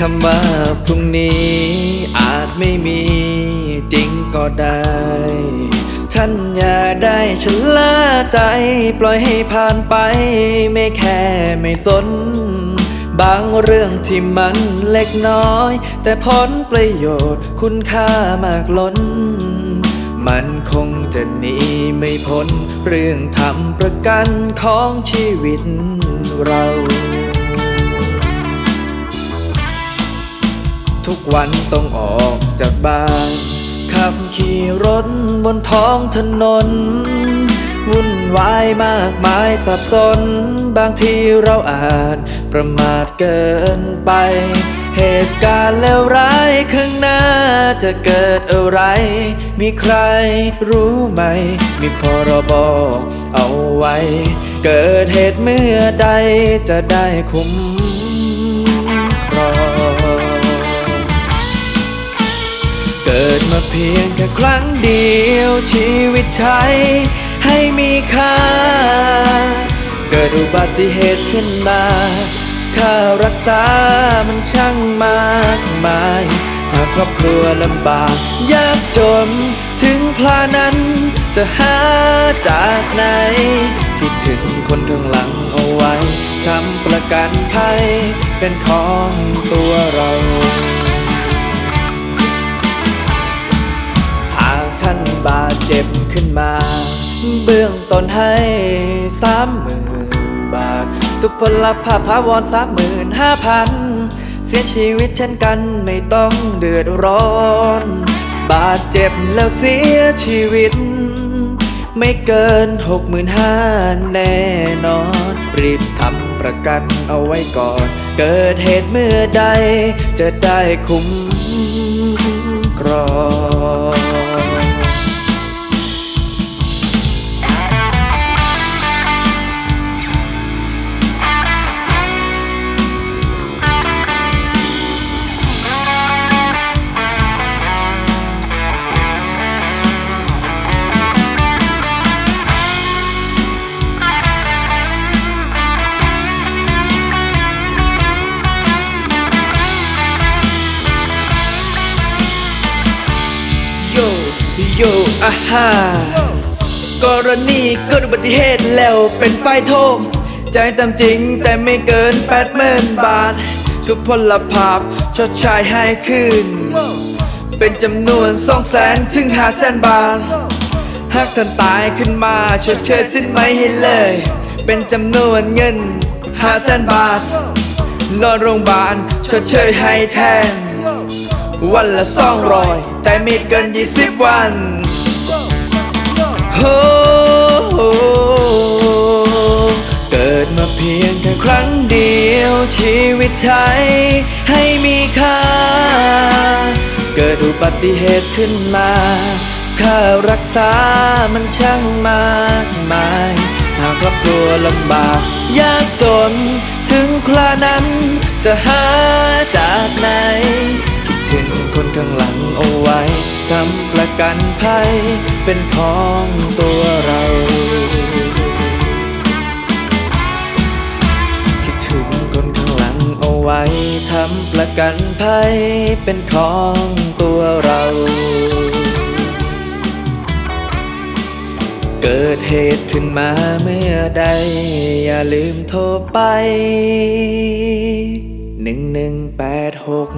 คำว่าพรุ่งนี้อาจไม่มีจริงก็ได้ ท่านอย่าได้ชะล่าใจ ปล่อยให้ผ่านไป ไม่แค่ไม่สน บางเรื่องที่มันเล็กน้อย แต่ผลประโยชน์คุณค่ามากล้น มันคงจะหนีไม่พ้น เรื่องทำประกันของชีวิตเรา ทุกวันต้องออกจากบ้าน ขับขี่รถบนท้องถนน วุ่นวายมากมายสับสน บางทีเราอาจประมาทเกินไป เหตุการณ์แล้วร้ายข้างหน้าจะเกิดอะไร มีใครรู้ไหม มีพรบเอาไว้ เกิดเหตุเมื่อใดจะได้คุ้ม กิดมาเพียงแค่ครั้งเดียวชีวิตใช้ให้มีค่า เกิดอุบัติเหตุขึ้นมาค่ารักษามันช่างมากมาย หากครอบครัวลำบากยากจน ถึงพลานั้นจะหาจากไหน คิดถึงคนข้างหลังเอาไว้ทำประกันภัยเป็นของตัวเรา เจ็บขึ้นมา เบื้องต้นให้สามหมื่นบาทตุกพลภาพถาวรสามหมื่นห้าพันเสียชีวิตเช่นกันไม่ต้องเดือดร้อน บาดเจ็บแล้วเสียชีวิต ไม่เกินหกหมื่นห้าแน่นอน รีบทำประกันเอาไว้ก่อน เกิดเหตุเมื่อใดจะได้คุ้ม โยอาฮากรณีเกิดอุบัติเหตุแล้วเป็นไฟโทมใจตามจริงแต่ไม่เกินแปดหมื่นบาท ทุกพลภาพชดใช้ให้คืน เป็นจำนวนสองแสนถึงห้าแสนบาท หากท่านตายขึ้นมาชดเชยสิ้นไหมให้เลย เป็นจำนวนเงินห้าแสนบาทนอนโรงพยาบาลชดเชยให้แทน วันละสองร้อยแต่ม่เกินยี่สิบวันโอ้โหเกิดมาเพียงแค่ครั้งเดียวชีวิตใช้ให้มีค่า เกิดอุบัติเหตุขึ้นมาค่ารักษามันช่างมากมาย หากครอบครัวลำบาก ยากจน ถึงครานั้นจะหาจากไหน ถึงคนข้างหลังเอาไว้ทำประกันภัยเป็นของตัวเราคิดถึงคนข้างหลังเอาไว้ทำประกันภัยเป็นของตัวเราเกิดเหตุขึ้นมาเมื่อใด อย่าลืมโทรไป หนึ่งหนึ่งแปดหก